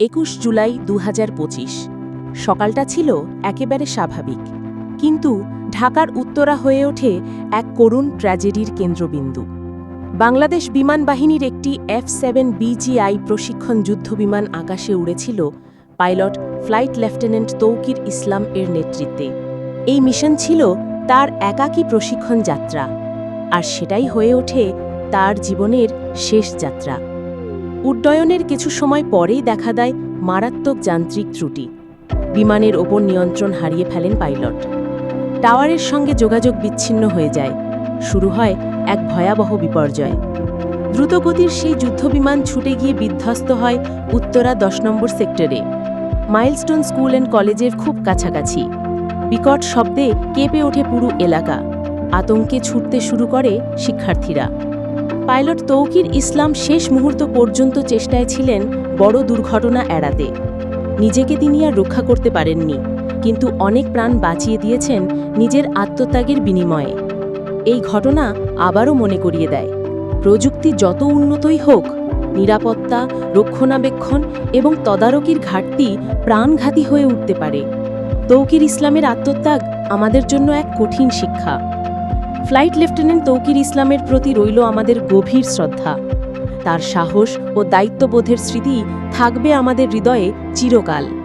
একুশ জুলাই দু হাজার পঁচিশ। সকালটা ছিল একেবারে স্বাভাবিক। কিন্তু ঢাকার উত্তরা হয়ে ওঠে এক করুণ ট্র্যাজেডির কেন্দ্রবিন্দু। বাংলাদেশ বিমান বাহিনীর একটি এফ সেভেন বিজিআই প্রশিক্ষণ যুদ্ধবিমান আকাশে উড়েছিল pilot flight lieutenant Tauqir Islam এর নেতৃত্বে। এই মিশন ছিল তার একাকী প্রশিক্ষণ যাত্রা। আর সেটাই হয়ে ওঠে তার জীবনের শেষ যাত্রা। উড্ডয়নের কিছু সময় পরেই দেখা দেয় মারাত্মক যান্ত্রিক ত্রুটি। বিমানের ওপর নিয়ন্ত্রণ হারিয়ে ফেলেন পাইলট। টাওয়ারের সঙ্গে যোগাযোগ বিচ্ছিন্ন হয়ে যায়। শুরু হয় এক ভয়াবহ বিপর্যয়। দ্রুতগতির সেই যুদ্ধবিমান ছুটে গিয়ে বিধ্বস্ত হয় উত্তরা দশ নম্বর সেক্টরে। মাইলস্টোন স্কুল অ্যান্ড কলেজের খুব কাছাকাছি। বিকট শব্দে কেঁপে ওঠে পুরো এলাকা। আতঙ্কে ছুটতে শুরু করে শিক্ষার্থীরা। পাইলট তৌকির ইসলাম শেষ মুহূর্ত পর্যন্ত চেষ্টায় ছিলেন বড় দুর্ঘটনা এড়াতে। নিজেকে তিনি আর রক্ষা করতে পারেননি, কিন্তু অনেক প্রাণ বাঁচিয়ে দিয়েছেন নিজের আত্মত্যাগের বিনিময়ে। এই ঘটনা আবারও মনে করিয়ে দেয়, প্রযুক্তি যত উন্নতই হোক, নিরাপত্তা, রক্ষণাবেক্ষণ এবং তদারকির ঘাটতি প্রাণঘাতী হয়ে উঠতে পারে। তৌকির ইসলামের আত্মত্যাগ আমাদের জন্য এক কঠিন শিক্ষা। ফ্লাইট লেফটেন্যান্ট তৌকির ইসলামের প্রতি রইল আমাদের গভীর শ্রদ্ধা। তার সাহস ও দায়িত্ববোধের স্মৃতি থাকবে আমাদের হৃদয়ে চিরকাল।